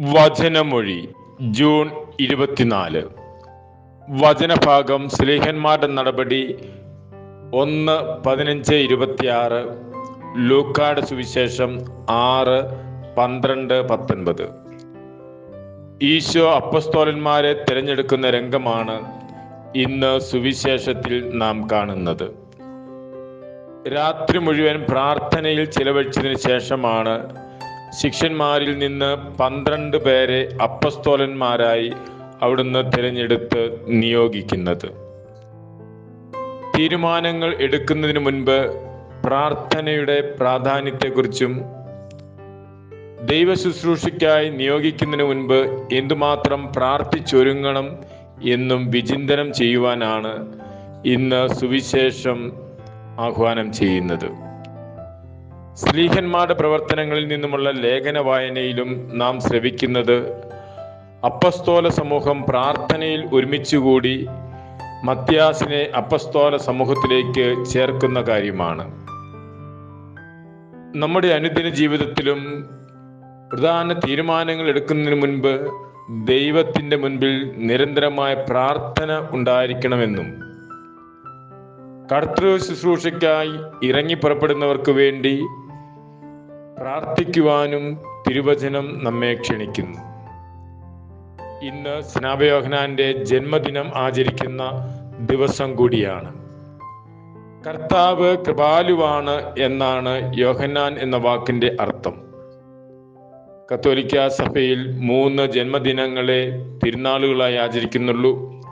വചനമൊഴി June ഇരുപത്തിനാല്. വചനഭാഗം സ്ലേഹന്മാരുടെ നടപടി ഒന്ന് പതിനഞ്ച് ഇരുപത്തിയാറ്. ലൂക്കാട് സുവിശേഷം ആറ് പന്ത്രണ്ട് പത്തൊൻപത്. ഈശോ അപ്പസ്തോലന്മാരെ തിരഞ്ഞെടുക്കുന്ന രംഗമാണ് ഇന്ന് സുവിശേഷത്തിൽ നാം കാണുന്നത്. രാത്രി മുഴുവൻ പ്രാർത്ഥനയിൽ ചിലവഴിച്ചതിന് ശേഷമാണ് ശിഷ്യന്മാരിൽ നിന്ന് പന്ത്രണ്ട് പേരെ അപ്പസ്തോലന്മാരായി അവിടുന്ന് തിരഞ്ഞെടുത്ത് നിയോഗിക്കുന്നത്. തീരുമാനങ്ങൾ എടുക്കുന്നതിന് മുൻപ് പ്രാർത്ഥനയുടെ പ്രാധാന്യത്തെക്കുറിച്ചും ദൈവ ശുശ്രൂഷയ്ക്കായി നിയോഗിക്കുന്നതിന് മുൻപ് എന്തുമാത്രം പ്രാർത്ഥിച്ചൊരുങ്ങണം എന്നും വിചിന്തനം ചെയ്യുവാനാണ് ഇന്ന് സുവിശേഷം ആഹ്വാനം ചെയ്യുന്നത്. സ്ലീഹന്മാരുടെ പ്രവർത്തനങ്ങളിൽ നിന്നുമുള്ള ലേഖന വായനയിലും നാം ശ്രവിക്കുന്നത് അപ്പസ്തോല സമൂഹം പ്രാർത്ഥനയിൽ ഒരുമിച്ചുകൂടി മത്യാസിനെ അപ്പസ്തോല സമൂഹത്തിലേക്ക് ചേർക്കുന്ന കാര്യമാണ്. നമ്മുടെ അനുദിന ജീവിതത്തിലും പ്രധാന തീരുമാനങ്ങൾ എടുക്കുന്നതിന് മുൻപ് ദൈവത്തിന്റെ മുൻപിൽ നിരന്തരമായ പ്രാർത്ഥന ഉണ്ടായിരിക്കണമെന്നും കർത്തൃ ശുശ്രൂഷയ്ക്കായി ഇറങ്ങി പുറപ്പെടുന്നവർക്ക് വേണ്ടി പ്രാർത്ഥിക്കുവാനും തിരുവചനം നമ്മെ ക്ഷണിക്കുന്നു. ഇന്ന് സ്നാപയോഹനാന്റെ ജന്മദിനം ആചരിക്കുന്ന ദിവസം കൂടിയാണ്. കർത്താവ് കൃപാലുവാണ് എന്നാണ് യോഹന്നാൻ എന്ന വാക്കിന്റെ അർത്ഥം. കത്തോലിക്ക സഭയിൽ മൂന്ന് ജന്മദിനങ്ങളെ തിരുനാളുകളായി ആചരിക്കുന്നുള്ളൂ.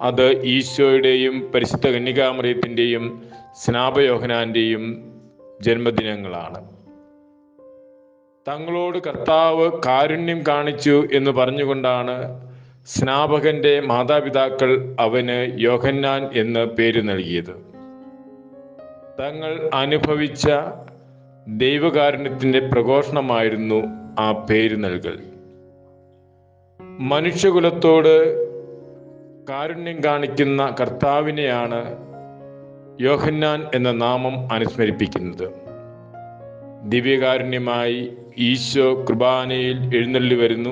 അത് ഈശോയുടെയും പരിശുദ്ധ കന്യകാമറിയത്തിന്റെയും സ്നാപയോഹനാന്റെയും ജന്മദിനങ്ങളാണ്. തങ്ങളോട് കർത്താവ് കാരുണ്യം കാണിച്ചു എന്ന് പറഞ്ഞുകൊണ്ടാണ് സ്നാപകന്റെ മാതാപിതാക്കൾ അവന് യോഹന്നാൻ എന്ന് പേര് നൽകിയത്. തങ്ങൾ അനുഭവിച്ച ദൈവകാരുണ്യത്തിന്റെ പ്രഘോഷണമായിരുന്നു ആ പേര് നൽകൽ. മനുഷ്യകുലത്തോട് കാരുണ്യം കാണിക്കുന്ന കർത്താവിനെയാണ് യോഹന്നാൻ എന്ന നാമം അനുസ്മരിപ്പിക്കുന്നത്. ദിവ്യകാരുണ്യമായി ഈശോ കുർബാനയിൽ എഴുന്നള്ളി വരുന്നു.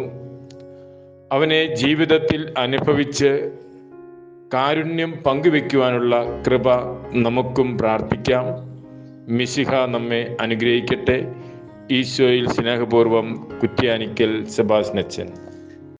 അവനെ ജീവിതത്തിൽ അനുഭവിച്ച് കാരുണ്യം പങ്കുവെക്കുവാനുള്ള കൃപ നമുക്കും പ്രാർത്ഥിക്കാം. മിശിഹ നമ്മെ അനുഗ്രഹിക്കട്ടെ. ഈശോയിൽ സ്നേഹപൂർവം കുറ്റ്യാനിക്കൽ സെബാസ്നച്ചൻ